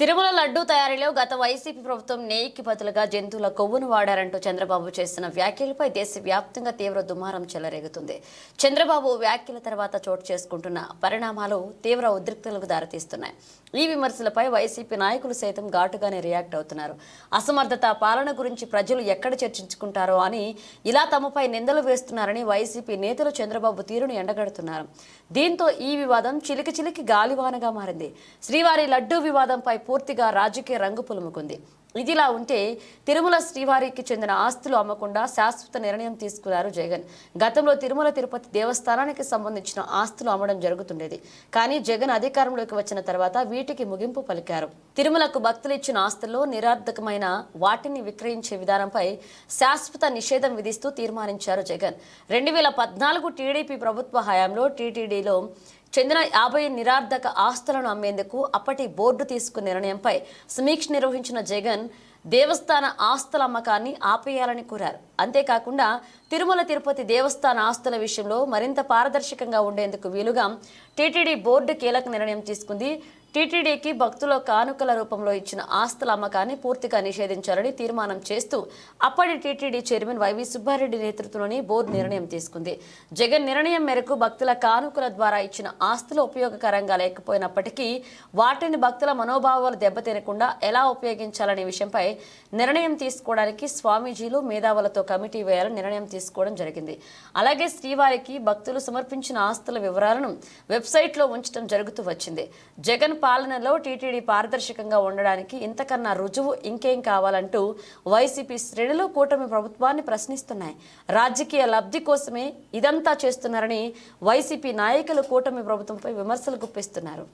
తిరుమల లడ్డూ తయారీలో గత వైసీపీ ప్రభుత్వం నెయ్యికి బదులుగా జంతువుల కొవ్వును వాడారంటూ చంద్రబాబు చేసిన వ్యాఖ్యలపై దేశవ్యాప్తంగా తీవ్ర దుమారం చెలరేగుతుంది. చంద్రబాబు వ్యాఖ్యల తర్వాత చోటు చేసుకుంటున్న పరిణామాలు తీవ్ర ఉద్రిక్తలకు దారితీస్తున్నాయి. ఈ విమర్శలపై వైసీపీ నాయకులు సైతం ఘాటుగానే రియాక్ట్ అవుతున్నారు. అసమర్థత పాలన గురించి ప్రజలు ఎక్కడ చర్చించుకుంటారో అని ఇలా తమపై నిందలు వేస్తున్నారని వైసీపీ నేతలు చంద్రబాబు తీరును ఎండగడుతున్నారు. దీంతో ఈ వివాదం చిలికి చిలికి గాలివానగా మారింది. శ్రీవారి లడ్డూ వివాదంపై పూర్తిగా రాజకీయ రంగు పులుముకుంది. ఇదిలా ఉంటే తిరుమల శ్రీవారికి చెందిన ఆస్తులు అమ్మకుండా శాశ్వత నిర్ణయం తీసుకున్నారు జగన్. గతంలో తిరుమల తిరుపతి దేవస్థానానికి సంబంధించిన ఆస్తులు అమ్మడం జరుగుతుండేది. కానీ జగన్ అధికారంలోకి వచ్చిన తర్వాత వీటికి ముగింపు పలికారు. తిరుమలకు భక్తులు ఇచ్చిన ఆస్తుల్లో నిరార్థకమైన వాటిని విక్రయించే విధానంపై శాశ్వత నిషేధం విధిస్తూ తీర్మానించారు జగన్. రెండు వేల పద్నాలుగు టీడీపీ ప్రభుత్వ హయాంలో టీటీడీలో చెందిన యాభై నిరార్థక ఆస్తులను అమ్మేందుకు అప్పటి బోర్డు తీసుకున్న నిర్ణయంపై సమీక్ష నిర్వహించిన జగన్ దేవస్థాన ఆస్తుల అమ్మకాన్ని ఆపేయాలని కోరారు. అంతేకాకుండా తిరుమల తిరుపతి దేవస్థాన ఆస్తుల విషయంలో మరింత పారదర్శకంగా ఉండేందుకు వీలుగా టీటీడీ బోర్డు కీలక నిర్ణయం తీసుకుంది. టీటీడీకి భక్తుల కానుకల రూపంలో ఇచ్చిన ఆస్తుల అమ్మకాన్ని పూర్తిగా నిషేధించాలని తీర్మానం చేస్తూ అప్పటి టీటీడీ చైర్మన్ వైవి సుబ్బారెడ్డి నేతృత్వంలోని బోర్డు నిర్ణయం తీసుకుంది. జగన్ నిర్ణయం మేరకు భక్తుల కానుకల ద్వారా ఇచ్చిన ఆస్తులు ఉపయోగకరంగా లేకపోయినప్పటికీ వాటిని భక్తుల మనోభావాలు దెబ్బతినకుండా ఎలా ఉపయోగించాలనే విషయంపై నిర్ణయం తీసుకోవడానికి స్వామీజీలు మేధావులతో కమిటీ వేయాలని నిర్ణయం తీసుకోవడం జరిగింది. అలాగే శ్రీవారికి భక్తులు సమర్పించిన ఆస్తుల వివరాలను వెబ్సైట్లో ఉంచడం జరుగుతూ వచ్చింది. జగన్ పాలనలో టీటీడీ పారదర్శకంగా ఉండడానికి ఇంతకన్నా రుజువు ఇంకేం కావాలంటూ వైసీపీ శ్రేణులు కూటమి ప్రభుత్వాన్ని ప్రశ్నిస్తున్నాయి. రాజకీయ లబ్ధి కోసమే ఇదంతా చేస్తున్నారని వైసీపీ నాయకులు కూటమి ప్రభుత్వంపై విమర్శలు గుప్పిస్తున్నారు.